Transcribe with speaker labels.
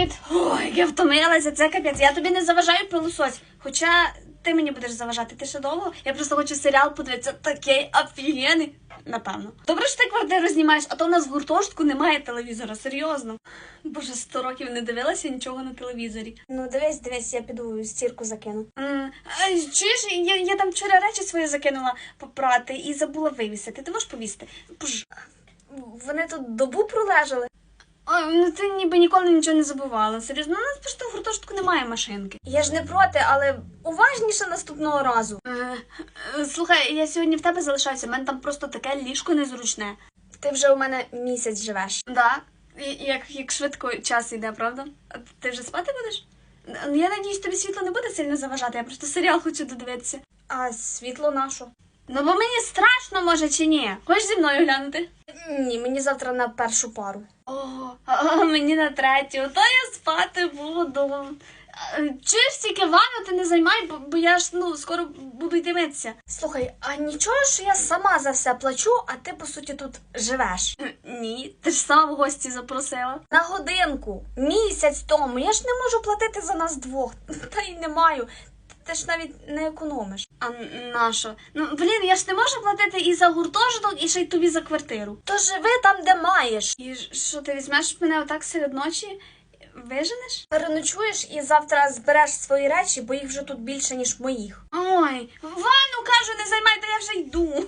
Speaker 1: Привіт! Ой, я втомилася, це капець. Я тобі не заважаю пилосось. Хоча ти мені будеш заважати, ти ще довго? Я просто хочу серіал подивитися, такий офігенний. Напевно. Добре, що ти квартиру знімаєш, а то у нас в гуртожитку немає телевізора, серйозно. Боже, сто років не дивилася нічого на телевізорі.
Speaker 2: Ну, дивись, дивись, я піду стірку закину.
Speaker 1: А, Чуєш, я, я там вчора речі свої закинула попрати і забула вивісити. Ти можеш повісити? Боже,
Speaker 2: Вони тут добу пролежали.
Speaker 1: Ну ти ніби ніколи нічого не забувала. Серйозно, у нас просто в гуртожитку немає машинки.
Speaker 2: Я ж не проти, але уважніше наступного разу.
Speaker 1: Е, е, Слухай, я сьогодні в тебе залишаюся, в мене там просто таке ліжко незручне.
Speaker 2: Ти вже у мене місяць живеш.
Speaker 1: Да? І- Як, як швидко час йде, правда? А ти вже спати будеш? Н- Я надіюсь, тобі світло не буде сильно заважати, я просто серіал хочу додивитися.
Speaker 2: А світло нашу?
Speaker 1: Ну бо мені страшно, може, чи ні? Хочеш зі мною глянути?
Speaker 2: Ні, мені завтра на першу пару.
Speaker 1: О, а мені на третю, то я спати буду. Чуєш тільки ванну ти не займай, бо, бо я ж ну скоро буду йти митися.
Speaker 2: Слухай, а нічого що я сама за все плачу, а ти по суті тут живеш.
Speaker 1: Е, Ні, ти ж сам в гості запросила.
Speaker 2: На годинку, місяць тому. Я ж не можу платити за нас двох. Та й не маю. Ти ж навіть не економиш.
Speaker 1: А на що? Ну блін, я ж не можу платити і за гуртожиток, і ще й тобі за квартиру.
Speaker 2: То живи там, де маєш.
Speaker 1: І що ти візьмеш мене отак серед ночі? Виженеш?
Speaker 2: Переночуєш і завтра збереш свої речі, бо їх вже тут більше, ніж моїх.
Speaker 1: Ой, ванну кажу, не займай, та я вже йду.